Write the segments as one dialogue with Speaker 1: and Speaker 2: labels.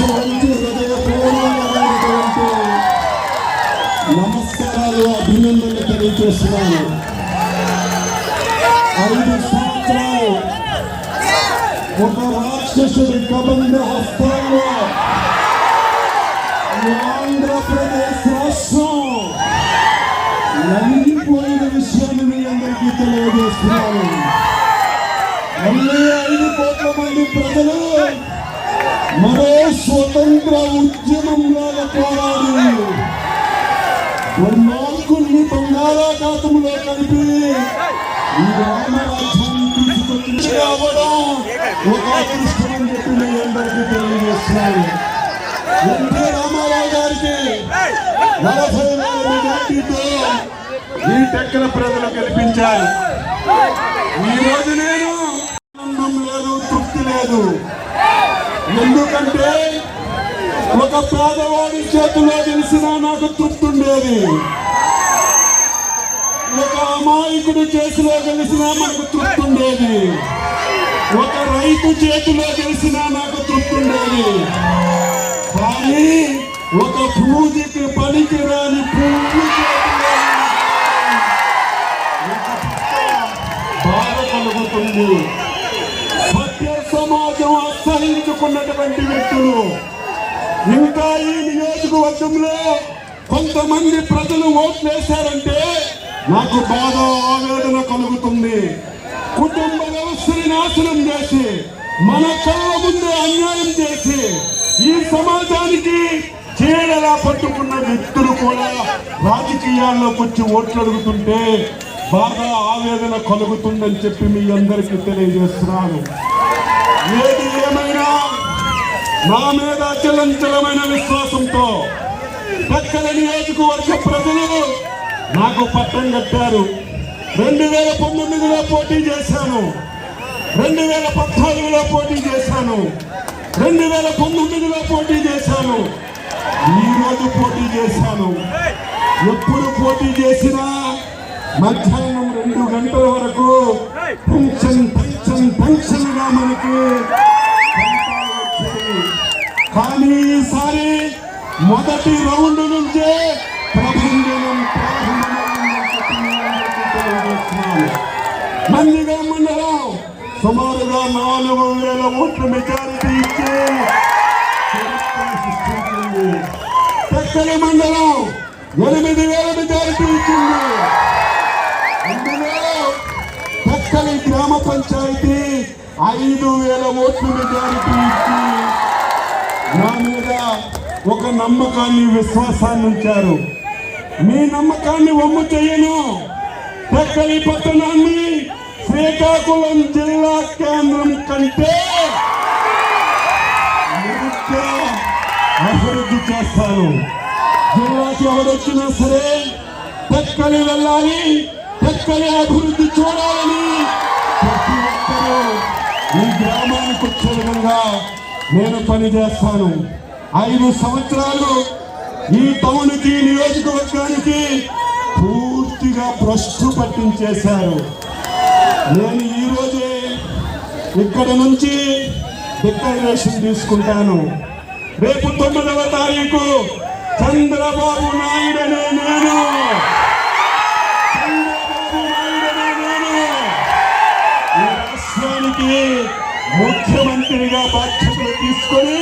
Speaker 1: మనస్సు హృదయపూర్వకమైనటువంటి నమస్కారాలు అభినందనలు తెలియజేస్తున్నాను. ఐదు సంవత్సరాలు ఒక రాక్షసుడి కబంధ హస్తంలో ఆంధ్రప్రదేశ్ రాష్ట్రం నలిగిపోయిన విషయాన్ని మీ అందరికీ తెలియజేస్తున్నాను. మళ్ళీ ఐదు కోట్ల మంది ప్రజలు మరో స్వతంత్ర ఉద్యమంలాగా పోరాడి. దుర్మార్గుల్ని బంగాళాఖాతంలో కలిపి ఈ రామరాజ్యాన్ని తీసుకొచ్చి రావడం ఒక అదృష్టం అని చెప్పి మీ అందరికీ తెలియజేస్తున్నాను. ఎన్టీ రామారావు గారికి నలభై నాలుగు మెజార్టీతో ఈ టెక్కల ప్రజలు కల్పించారు ఉండేది ఒక అమాయకుడు చేతిలో గెలిచినా మనకు తృప్తి ఉండేది. ఒక రైతు చేతిలో గెలిచినా నాకు తృప్తి ఉండేది. కానీ ఒక పూజకి పనికి రాని పువ్వు బాధ కలుగుతుంది. సత్య సమాజం అసహించుకున్నటువంటి వ్యక్తులు ఇంకా ఈ నియోజకవర్గంలో కొంతమంది ప్రజలు ఓట్లేశారంటే నాకు బాధ ఆవేదన కలుగుతుంది. కుటుంబ వ్యవస్థని నాశనం చేసి మన కళ్ళ ముందే అన్యాయం చేసి ఈ సమాజానికి చీడలా పట్టుకున్న వ్యక్తులు కూడా రాజకీయాల్లోకి వచ్చి ఓట్లు అడుగుతుంటే బాగా ఆవేదన కలుగుతుందని చెప్పి మీ అందరికీ తెలియజేస్తున్నాను. ఏది ఏమైనా నా మీద చలంచలమైన విశ్వాసంతో పక్కన నియోజకవర్గ ప్రజలు నాకు పట్టం కట్టారు. రెండు వేల పంతొమ్మిదిలో పోటీ చేశాను. రెండు వేల పద్నాలుగులో పోటీ చేశాను. రెండు వేల పంతొమ్మిదిలో పోటీ చేశాను. ఈ రోజు పోటీ చేశాను. ఎప్పుడు పోటీ చేసినా మధ్యాహ్నం రెండు గంటల వరకు టెన్షన్ టెన్షన్ టెన్షన్గా మనకి మొదటి రౌండ్ నుంచే ప్రభుత్వం మందిగా చెప్పి మండలం సుమారుగా నాలుగు వేల ఓట్లు మెజారిటీ ఇచ్చి చక్కని మండలం ఎనిమిది వేల మెజారిటీ ఇచ్చింది. అందులో టెక్కలి గ్రామ పంచాయతీ ఐదు వేల ఓట్లు మెజారిటీ ఇచ్చి నా మీద ఒక నమ్మకాన్ని విశ్వాసాన్ని ఉంచారు. మీ నమ్మకాన్ని వమ్ము చేయను. తక్కలి పట్టణాన్ని శ్రీకాకుళం జిల్లా కేంద్రం కంటే అభివృద్ధి చేస్తాను జిల్లాకి ఎవరొచ్చినా సరే తక్కలి వెళ్ళాలి. తక్కలి అభివృద్ధి చూడాలని ప్రతి ఒక్కరూ ఈ గ్రామానికి వచ్చే విధంగా నేను పనిచేస్తాను. ఐదు సంవత్సరాలు ఈ టౌన్కి నియోజకవర్గానికి పూర్తిగా భ్రష్టు పట్టించేశారు. నేను ఈరోజే ఇక్కడ నుంచి డిక్లరేషన్ తీసుకుంటాను. రేపు తొమ్మిదవ తారీఖు చంద్రబాబు నాయుడు అనే నేను. చంద్రబాబు నాయుడు అనే నేను ఈ రాష్ట్రానికి ముఖ్యమంత్రిగా బాధ్యతలు తీసుకొని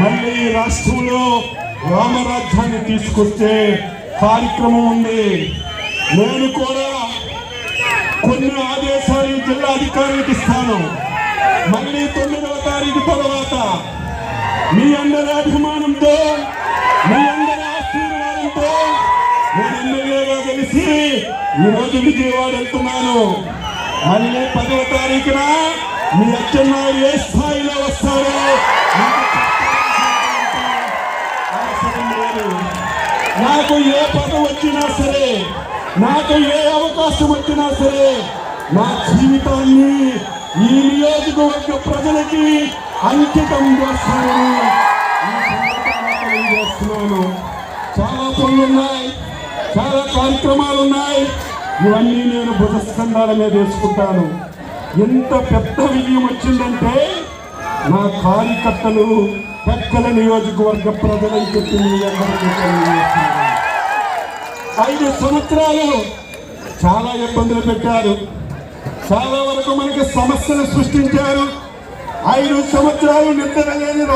Speaker 1: మళ్ళీ రాష్ట్రంలో రామరాజ్యాన్ని తీసుకొచ్చే కార్యక్రమం ఉంది. నేను కూడా కొన్ని ఆదేశాలు జిల్లా అధికారులకు ఇస్తాను. మళ్ళీ తొమ్మిదవ తారీఖు తర్వాత మీ అందరి అభిమానంతో మీ అందరి ఆశీర్వాదంతో నేను ఎమ్మెల్యేగా కలిసి ఈరోజు విజయవాడ వెళ్తున్నాను. మళ్ళీ పదవ తారీఖున మీ అచ్చెన్నాయుడు ఏ స్థాయిలో నాకు ఏ పదవి వచ్చినా సరే నాకు ఏ అవకాశం వచ్చినా సరే నా జీవితాన్ని ఈ నియోజకవర్గ ప్రజలకి అంకితం చేస్తానని చేస్తున్నాను చాలా పనులు ఉన్నాయి చాలా కార్యక్రమాలు ఉన్నాయి ఇవన్నీ నేను భుజస్కంధాల మీద వేసుకుంటాను. ఎంత పెద్ద విజయం వచ్చిందంటే నా కార్యకర్తలు పెక్కల నియోజకవర్గ ప్రజలని చెప్పి మీ అందరికీ ఐదు సంవత్సరాలు చాలా ఇబ్బందులు పెట్టారు. చాలా వరకు మనకి సమస్యలు సృష్టించారు. ఐదు సంవత్సరాలు నిద్ర లేని